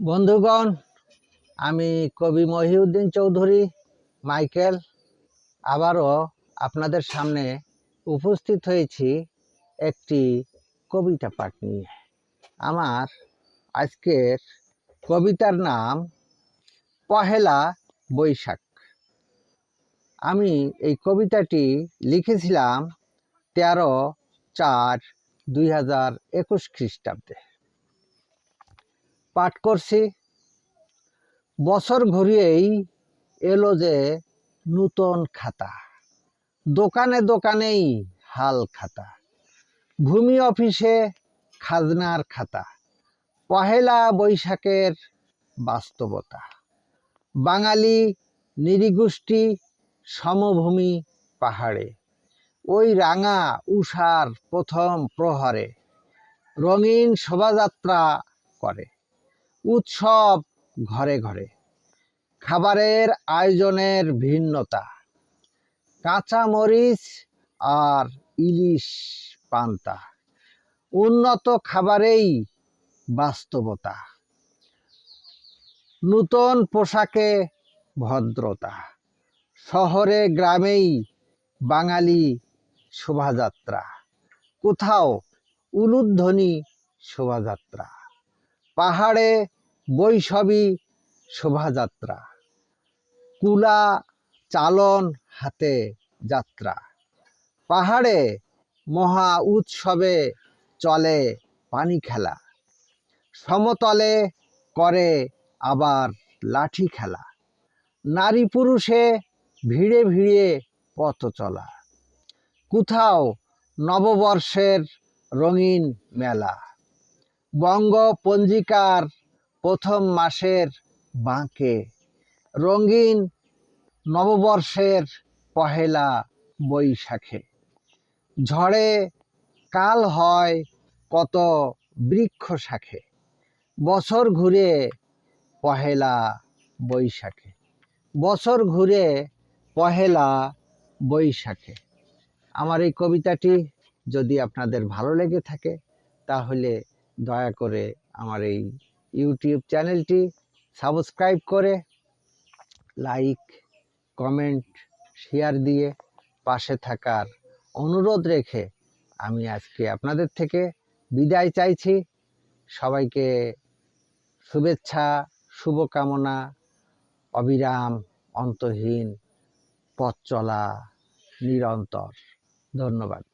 বন্ধুগণ, আমি কবি মহিউদ্দিন চৌধুরী, মাইকেল, আবারও আপনাদের সামনে উপস্থিত হয়েছি একটি কবিতা পাঠ নিয়ে। আমার আজকের কবিতার নাম, পহেলা বৈশাখ। আমি এই কবিতাটি লিখেছিলাম তেরো চার দুই হাজার একুশ খ্রিস্টাব্দে। পাঠ করছি। বছর ঘুরিয়েই এলো যে নূতন খাতা। দোকানে দোকানেই হাল খাতা। ভূমি অফিসে খাজনার খাতা। পহেলা বৈশাখের বাস্তবতা। বাঙালি নিরীগোষ্ঠী সমভূমি পাহাড়ে। ওই রাঙা উষার প্রথম প্রহরে রঙিন শোভাযাত্রা করে। উৎসব ঘরে ঘরে। খাবারের আয়োজনের ভিন্নতা। কাঁচা মরিচ আর ইলিশ পান্তা উন্নত খাবারেই বাস্তবতা। নূতন পোশাকে ভদ্রতা। শহরে, গ্রামেই বাঙালি শোভাযাত্রা। কোথাও উলুধ্বনি শোভাযাত্রা। পাহাড়ে বৈশবী শোভাযাত্রা। কুলা চালন হাতে যাত্রা। পাহাড়ে মহা উৎসবে চলে পানি খেলা। সমতলে করে আবার লাঠি খেলা। নারী পুরুষে ভিড়ে ভিড়ে পথ চলা। কোথাও নববর্ষের রঙিন মেলা। বঙ্গ পঞ্জিকার প্রথম মাসের বাঁকে। রঙিন নববর্ষের পহেলা বৈশাখে। ঝড়ে কাল হয় কত বৃক্ষ শাখে বছর ঘুরে পহেলা বৈশাখে। বছর ঘুরে পহেলা বৈশাখে। আমার এই কবিতাটি যদি আপনাদের ভালো লেগে থাকে, তাহলে দয়া করে আমার এই ইউটিউব চ্যানেলটি সাবস্ক্রাইব করে লাইক, কমেন্ট, শেয়ার দিয়ে পাশে থাকার অনুরোধ রেখে আমি আজকে আপনাদের থেকে বিদায় চাইছি। সবাইকে শুভেচ্ছা, শুভকামনা, অবিরাম, অন্তহীন পথ চলা নিরন্তর। ধন্যবাদ।